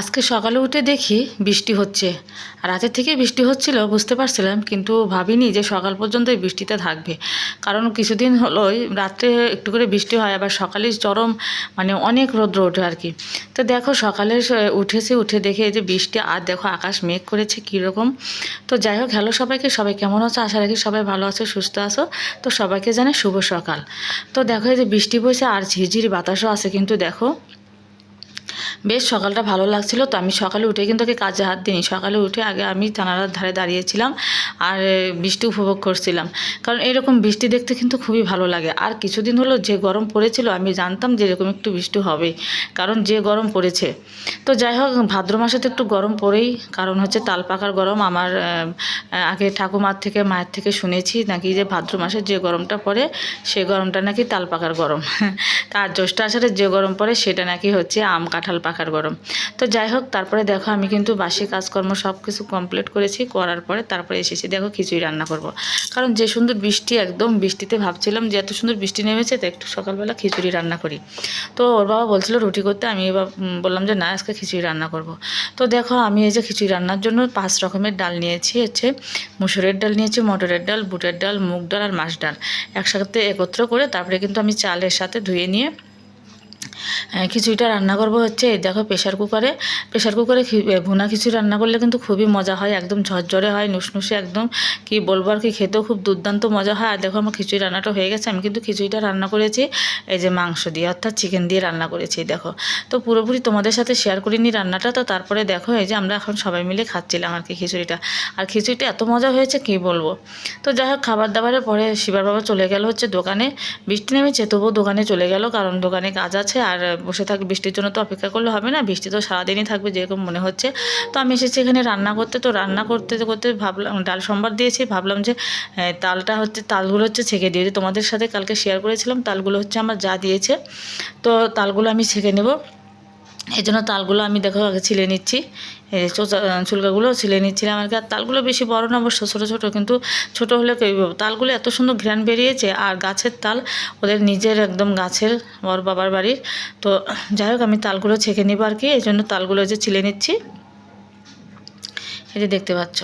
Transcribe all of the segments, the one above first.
আজকে সকালে উঠে দেখি বৃষ্টি হচ্ছে। রাতের থেকে বৃষ্টি হচ্ছিল, বুঝতে পারছিলাম, কিন্তু ভাবিনি যে সকাল পর্যন্ত এই বৃষ্টিতে থাকবে। কারণ কিছুদিন হলো রাত্রে একটু করে বৃষ্টি হয়, আবার সকালে চরম মানে অনেক রৌদ্র ওঠে আর কি। তো দেখো, সকালে উঠেছি, উঠে দেখে যে বৃষ্টি, আর দেখো আকাশ মেঘ করেছে কীরকম। তো যাই হোক, হ্যালো সবাইকে, সবাই কেমন আছো? আশা রাখি সবাই ভালো আছো, সুস্থ আছো। তো সবাইকে জানে শুভ সকাল। তো দেখো এই যে বৃষ্টি বইছে, আর ঝিরঝিরি বাতাসও আছে, কিন্তু দেখো বেশ সকালটা ভালো লাগছিল। তো আমি সকালে উঠে কিন্তু আগে কাজে হাত দিইনি। সকালে উঠে আগে আমি জানালার ধারে দাঁড়িয়েছিলাম আর বৃষ্টি উপভোগ করছিলাম। কারণ এরকম বৃষ্টি দেখতে কিন্তু খুবই ভালো লাগে। আর কিছুদিন হলো যে গরম পড়েছিল, আমি জানতাম যে এরকম একটু বৃষ্টি হবে, কারণ যে গরম পড়েছে। তো যাই হোক, ভাদ্র মাসে তো একটু গরম পড়েই, কারণ হচ্ছে তাল পাকার গরম আমার আগে ঠাকুমার থেকে, মায়ের থেকে শুনেছি নাকি যে ভাদ্র মাসে যে গরমটা পড়ে, সে গরমটা নাকি তাল পাকার গরম। তার জ্যৈষ্ঠ আষাঢ়ে যে গরম পড়ে, সেটা নাকি হচ্ছে আম কাঁঠাল পাকার গরম তো যাই হোক, তারপরে দেখো আমি কিন্তু বাসি কাজকর্ম সব কিছু কমপ্লিট করেছি, করার পরে তারপরে এসেছি, দেখো খিচুড়ি রান্না করব। কারণ যে সুন্দর বৃষ্টি, একদম বৃষ্টিতে ভাবছিলাম যে এত সুন্দর বৃষ্টি নেমেছে, তো একটু সকালবেলা খিচুড়ি রান্না করি তো ওর বাবা বলছিল রুটি করতে, আমি এবার বললাম যে না, আজকে খিচুড়ি রান্না করব। তো দেখো আমি এই যে খিচুড়ি রান্নার জন্য পাঁচ রকমের ডাল নিয়েছি, হচ্ছে মুসুরের ডাল নিয়েছি, মটরের ডাল, বুটের ডাল, মুগ ডাল আর মাছ ডাল একসাথে একত্র করে তারপরে কিন্তু আমি চালের সাথে ধুয়ে নিয়ে খিচুড়িটা রান্না করব হচ্ছে দেখো প্রেশার কুকারে প্রেশার কুকারে ভুনা খিচুড়ি রান্না করলে কিন্তু খুবই মজা হয়, একদম ঝরঝরে হয়, নুসনুসে একদম, কি বলব আর কি, খেতেও খুব দুর্দান্ত মজা হয়। আর দেখো আমার খিচুড়ি রান্নাটা হয়ে গেছে, আমি কিন্তু খিচুড়িটা রান্না করেছি, এই যে মাংস দিয়ে, অর্থাৎ চিকেন দিয়ে রান্না করেছি দেখো। তো পুরোপুরি তোমাদের সাথে শেয়ার করিনি রান্নাটা, তো তারপরে দেখো, এই যে আমরা এখন সবাই মিলে খাচ্ছিলাম আর কি খিচুড়িটা। আর খিচুড়িটা এত মজা হয়েছে, কি বলব? তো যাই হোক খাবার দাবারের পরে শিবার বাবা চলে গেল হচ্ছে দোকানে, বৃষ্টি নেমেছে, তবুও দোকানে চলে গেল, কারণ দোকানে কাজ আছে, আর বসে থাক, বৃষ্টির জন্য তো অপেক্ষা করলে হবে না, বৃষ্টি তো সারাদিনই থাকবে যেরকম মনে হচ্ছে। তো আমি এসেছি এখানে রান্না করতে, তো রান্না করতে করতে ভাবলাম, ডাল সম্বার দিয়েছি, ভাবলাম যে তালটা হচ্ছে, তালগুলো হচ্ছে ছেঁকে দিয়েছি তোমাদের সাথে কালকে শেয়ার করেছিলাম, তালগুলো হচ্ছে আমার যা দিয়েছে। তো তালগুলো আমি ছেঁকে নেব। এই জন্য তালগুলো আমি দেখো আগে ছিলে নিচ্ছি। চুলকাগুলো ছিলে নিচ্ছিলাম আর কি। আর তালগুলো বেশি বড় না, অবশ্য ছোটো ছোটো, কিন্তু ছোটো হলে কই তালগুলো এত সুন্দর ঘ্রাণ বেরিয়েছে আর গাছের তাল ওদের নিজের একদম গাছের, ওর বাবার বাড়ির। তো যাই হোক, আমি তালগুলো ছেঁকে নিব আর কি। এই জন্য তালগুলো যে ছিলে নিচ্ছি। যে দেখতে পাচ্ছ।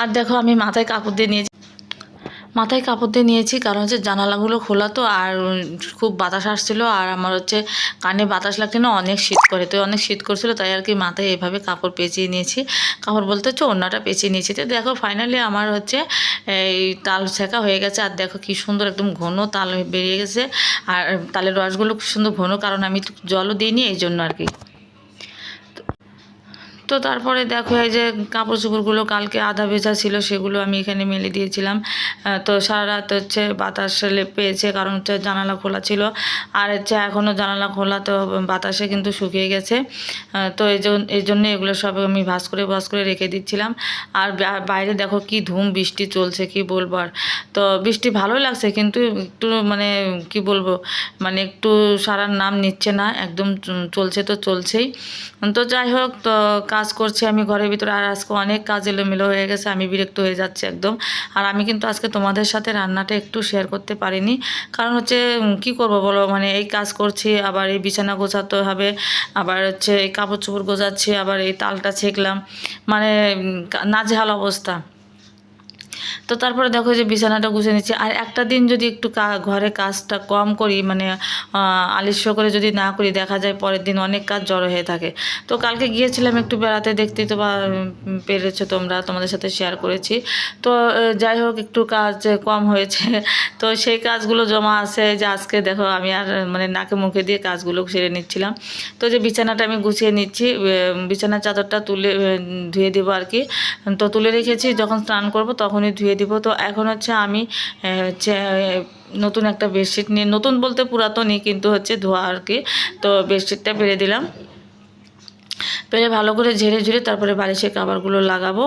আর দেখো, আমি মাথায় কাপড় দিয়ে নিয়েছি মাথায় কাপড় দিয়ে নিয়েছি, কারণ হচ্ছে জানালাগুলো খোলা তো, আর খুব বাতাস আসছিল, আর আমার হচ্ছে কানে বাতাস লাগছে না, অনেক শীত করে, তো অনেক শীত করছিল, তাই আর কি মাথায় এভাবে কাপড় পেঁচিয়ে নিয়েছি। কাপড় বলতে হচ্ছে অন্যটা পেঁচিয়ে নিয়েছি। তো দেখো ফাইনালি আমার হচ্ছে এই তাল ছেঁকা হয়ে গেছে, আর দেখো কি সুন্দর একদম ঘন তাল বেরিয়ে গেছে, আর তালের রসগুলো খুব সুন্দর ঘন, কারণ আমি জলও দিইনি, এই জন্য আর কি। তো তারপরে দেখো, এই যে কাপড় চোপড়গুলো কালকে আধা ভেজা ছিল, সেগুলো আমি এখানে মেলে দিয়েছিলাম। তো সারা রাত হচ্ছে বাতাস পেয়েছে, কারণ হচ্ছে জানালা খোলা ছিল। আর হচ্ছে এখনও জানালা খোলা, তো বাতাসে কিন্তু শুকিয়ে গেছে। তো এই জন্য এগুলো সব আমি ভাস করে ভাস করে রেখে দিচ্ছিলাম। আর বাইরে দেখো কি ধুম, বৃষ্টি চলছে, কি বলব আর। তো বৃষ্টি ভালোই লাগছে, কিন্তু একটু মানে কি বলব মানে একটু সারার নাম নিচ্ছে না, একদম চলছে তো চলছেই। তো যাই হোক, তো কাজ করছি, আমি ঘরের ভিতরে আর আজকে অনেক কাজ এলোমেলো হয়ে গেছে, আমি বিরক্ত হয়ে যাচ্ছি একদম। আর আমি কিন্তু আজকে তোমাদের সাথে রান্নাটা একটু শেয়ার করতে পারিনি। কারণ হচ্ছে কি করব বলো? মানে এই কাজ করছি, আবার এই বিছানা গোছাতে হবে, আবার হচ্ছে এই কাপড় চোপড় গোছাচ্ছি, আবার এই তালটা ছেঁকলাম। মানে নাজেহাল অবস্থা। তো তারপরে দেখো যে বিছানাটা গুছিয়ে নিচ্ছি। আর একটা দিন যদি একটু ঘরে কাজটা কম করি মানে আলস্য করে যদি না করি, দেখা যায় পরের দিন অনেক কাজ জড়ো হয়ে থাকে। তো কালকে গিয়েছিলাম একটু বেড়াতে দেখতেই তো বা পেরেছ তোমরা, তোমাদের সাথে শেয়ার করেছি। তো যাই হোক, একটু কাজ কম হয়েছে, তো সেই কাজগুলো জমা আছে। যে আজকে দেখো, আমি আর মানে নাকে মুখে দিয়ে কাজগুলো সেরে নিচ্ছিলাম। তো যে বিছানাটা আমি গুছিয়ে নিচ্ছি বিছানার চাদরটা তুলে ধুয়ে দেবো আর কি। তো তুলে রেখেছি, যখন স্নান করব তখনই ধুয়ে দিব। তো এখন হচ্ছে আমি হচ্ছে নতুন একটা বেডশিট নিয়ে, নতুন বলতে পুরাতনই কিন্তু হচ্ছে ধোয়া আর কি। তো বেডশিটটা বেড়ে দিলাম। পেরে ভালো করে ঝেড়ে ঝুড়ে তারপরে বালিশের কাবারগুলো লাগাবো।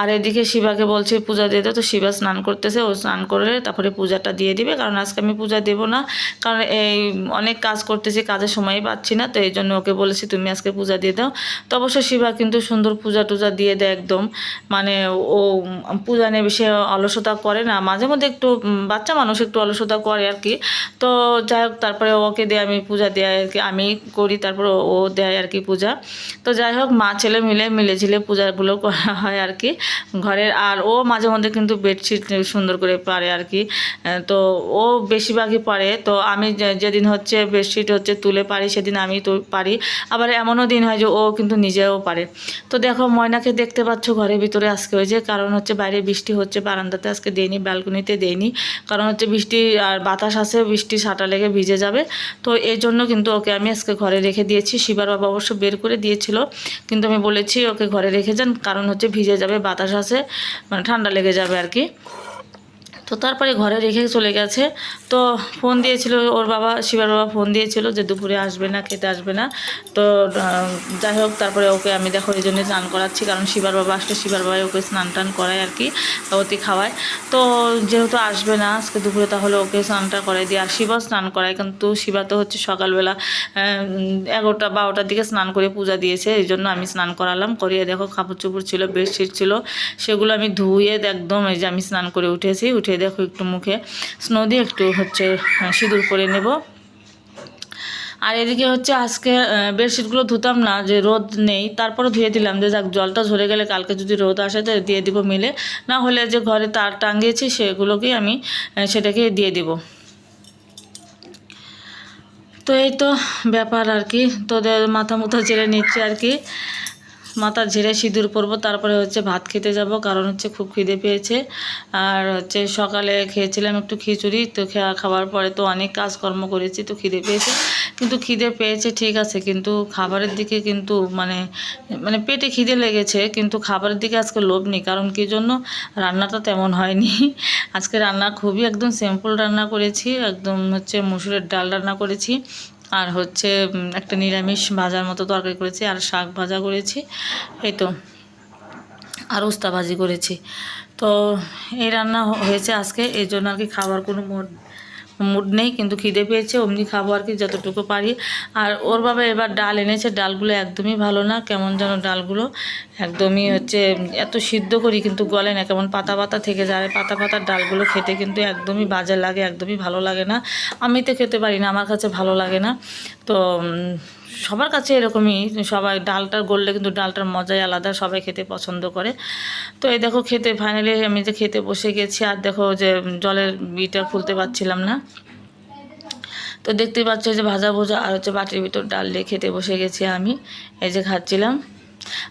আর এদিকে শিবাকে বলছে, পূজা দিয়ে দাও তো শিবা স্নান করতেছে, ও স্নান করে তারপরে পূজাটা দিয়ে দিবে। কারণ আজকে আমি পূজা দেবো না, কারণ এই অনেক কাজ করতেছি, কাজের সময় পাচ্ছি না, তো এই জন্য ওকে বলেছি, তুমি আজকে পূজা দিয়ে দাও। তো অবশ্য শিবা কিন্তু সুন্দর পূজা টুজা দিয়ে দেয় একদম। মানে ও পূজা নিয়ে বেশি অলসতা করে না। মাঝে মধ্যে একটু বাচ্চা মানুষ একটু অলসতা করে আর কি। তো যাই হোক, তারপরে ওকে দিয়ে আমি পূজা দেয় আর কি আমি করি, তারপরে ও দেয় আর কি পূজা। তো যাই হোক, মা, ছেলে মিলে মিলে ঝিলে পূজাগুলো করা হয় আর কি ঘরের। আর ও মাঝে মধ্যে কিন্তু বেডশিট সুন্দর করে পারে আর কি। তো ও বেশিরভাগই পারে। তো আমি যেদিন হচ্ছে বেডশিট হচ্ছে তুলে পারি, সেদিন আমি তো পারি। আবার এমনও দিন হয় যে ও কিন্তু নিজেও পারে। তো দেখো, ময়নাকে দেখতে পাচ্ছ ঘরের ভিতরে আজকে হয়েছে কারণ হচ্ছে বাইরে বৃষ্টি হচ্ছে, বারান্দাতে আজকে দেয়নি, ব্যালকনিতে দেয়নি। কারণ হচ্ছে বৃষ্টি আর বাতাস আসে বৃষ্টি সাটা লেগে ভিজে যাবে। তো এই জন্য কিন্তু ওকে আমি আজকে ঘরে রেখে দিয়েছি। শিবার বাবা অবশ্য বের করে দিয়েছিল কিন্তু আমি বলেছি, ওকে ঘরে রেখে যান, কারণ হচ্ছে ভিজে যাবে, বাতাস আসে মানে ঠান্ডা লেগে যাবে আর কি। তো তারপরে ঘরে রেখে চলে গেছে। তো ফোন দিয়েছিল, ওর বাবা, শিবার বাবা ফোন দিয়েছিল যে দুপুরে আসবে না, খেতে আসবে না। তো যাই হোক, তারপরে ওকে আমি দেখো এই জন্য স্নান করাচ্ছি, কারণ শিবার বাবা আসলে শিবার বাবাই ওকে স্নান টান করায় আর কি অতি খাওয়ায়। তো যেহেতু আসবে না আজকে দুপুরে, তাহলে ওকে স্নানটা করাই দিই আর শিবা স্নান করায়, কিন্তু শিবা তো হচ্ছে সকালবেলা এগারোটা, বারোটার দিকে স্নান করে পূজা দিয়েছে, এই জন্য আমি স্নান করালাম। করিয়ে দেখো, কাপড় চোপড় ছিল, বেডশিট ছিল, সেগুলো আমি ধুয়ে একদম এই যে আমি স্নান করে উঠেছি, উঠে দেখো একটু মুখে। স্নো দিয়ে একটু হচ্ছে সিঁদুর করে নেব। আর এদিকে হচ্ছে আজকে বেডশিটগুলো ধুতাম না, যে রোদ নেই। তারপরে ধুয়ে দিলাম, যে যাক, জলটা ঝরে গেলে কালকে যদি রোদ আসে তো দিয়ে দিব মিলে। না হলে যে ঘরে তার টাঙ্গিয়েছি সেগুলোকেই আমি সেটাকে দিয়ে দিব। তো এই তো ব্যাপার আর কি। তোদের মাথা মুথা ঝেড়ে নিচ্ছে আর কি। মাথা ঝেড়ে সিঁদুর পরবো, তারপরে হচ্ছে ভাত খেতে যাব, কারণ হচ্ছে খুব খিদে পেয়েছে। আর হচ্ছে সকালে খেয়েছিলাম একটু খিচুড়ি, তো খাওয়ার পরে তো অনেক কাজকর্ম করেছি, তো খিদে পেয়েছে। কিন্তু খিদে পেয়েছে, ঠিক আছে, কিন্তু খাবারের দিকে কিন্তু মানে মানে পেটে খিদে লেগেছে, কিন্তু খাবারের দিকে আজকে লোভ নেই, কারণ কি জন্য? রান্নাটা তেমন হয়নি। আজকে রান্না খুবই একদম সিম্পল রান্না করেছি, একদম হচ্ছে মুসুরের ডাল রান্না করেছি। আর হচ্ছে একটা নিরামিষ ভাজার মতো তরকারি করেছি, আর শাক ভাজা করেছি, এই তো, আর উস্তা ভাজি করেছি। তো এই রান্না হয়েছে আজকে, এই জন্য আর কি খাবার কোনো মুড নেই, কিন্তু খিদে পেয়েছে, অমনি খাব আর কি যতটুকু পারি। আর ওর বাবা এবার ডাল এনেছে, ডালগুলো একদমই ভালো না, কেমন যেন ডালগুলো একদমই হচ্ছে এত সিদ্ধ করি কিন্তু গলে না, কেমন পাতা পাতা থেকে যায়। পাতা পাতার ডালগুলো খেতে কিন্তু একদমই বাজে লাগে, একদমই ভালো লাগে না। আমি তো খেতে পারি না, আমার কাছে ভালো লাগে না। তো সবার কাছে এরকমই, সবাই ডালটা গড়লে কিন্তু ডালটার মজাই আলাদা, সবাই খেতে পছন্দ করে। তো এই দেখো খেতে ফাইনালি আমি যে খেতে বসে গেছি, আর দেখো যে জলের বিটা খুলতে পারছিলাম না। তো দেখতে পাচ্ছ যে ভাজা ভুজা আর হচ্ছে বাটির ভিতর ডাল দিয়ে খেতে বসে গেছি আমি, এই যে খাচ্ছিলাম।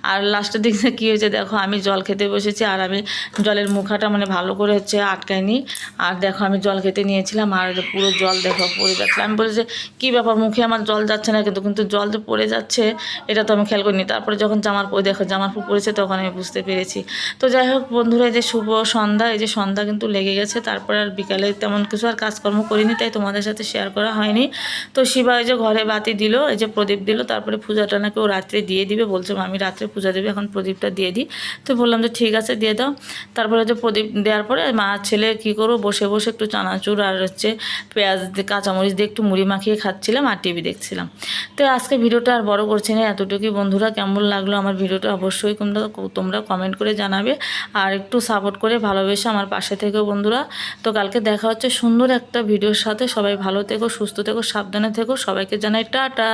আর লাস্টের দিকে কী হয়েছে দেখো, আমি জল খেতে বসেছি আর আমি জলের মুখাটা মানে ভালো করে হচ্ছে আটকাইনি। আর দেখো, আমি জল খেতে নিয়েছিলাম আর পুরো জল দেখো, পড়ে যাচ্ছে। আমি বলি যে কী ব্যাপার, মুখে আমার জল যাচ্ছে না কিন্তু কিন্তু জল যে পড়ে যাচ্ছে, এটা তো আমি খেয়াল করিনি। তারপরে যখন জামার দেখো, জামার পর পড়েছে তখন আমি বুঝতে পেরেছি। তো যাই হোক বন্ধুরা, এই যে শুভ সন্ধ্যা, এই যে সন্ধ্যা কিন্তু লেগে গেছে। তারপরে আর বিকালে তেমন কিছু আর কাজকর্ম করিনি, তাই তোমাদের সাথে শেয়ার করা হয়নি। তো শিবা এই যে ঘরে বাতি দিল, এই যে প্রদীপ দিল, তারপরে পূজাটা নাকি ও রাত্রে দিয়ে দিবে, বলছে আমি রাত্রে পূজা দেবে, এখন প্রদীপটা দিয়ে দিই। তো বললাম যে ঠিক আছে, দিয়ে দাও। তারপরে যে প্রদীপ দেওয়ার পরে মা, ছেলে কী করব? বসে বসে একটু চানাচুর আর হচ্ছে পেঁয়াজ কাঁচামরিচ দিয়ে একটু মুড়ি মাখিয়ে খাচ্ছিলাম আর টিভি দেখছিলাম। তো আজকে ভিডিওটা আর বড় করছি না, এতটুকুই। বন্ধুরা, কেমন লাগল আমার ভিডিওটা অবশ্যই তোমরা তোমরা কমেন্ট করে জানাবে। আর একটু সাপোর্ট করে ভালোবেসে আমার পাশে থেকেও বন্ধুরা। তো কালকে দেখা হচ্ছে সুন্দর একটা ভিডিওর সাথে। সবাই ভালো থেকো, সুস্থ থেকো, সাবধানে থেকো। সবাইকে জানাই টাটা।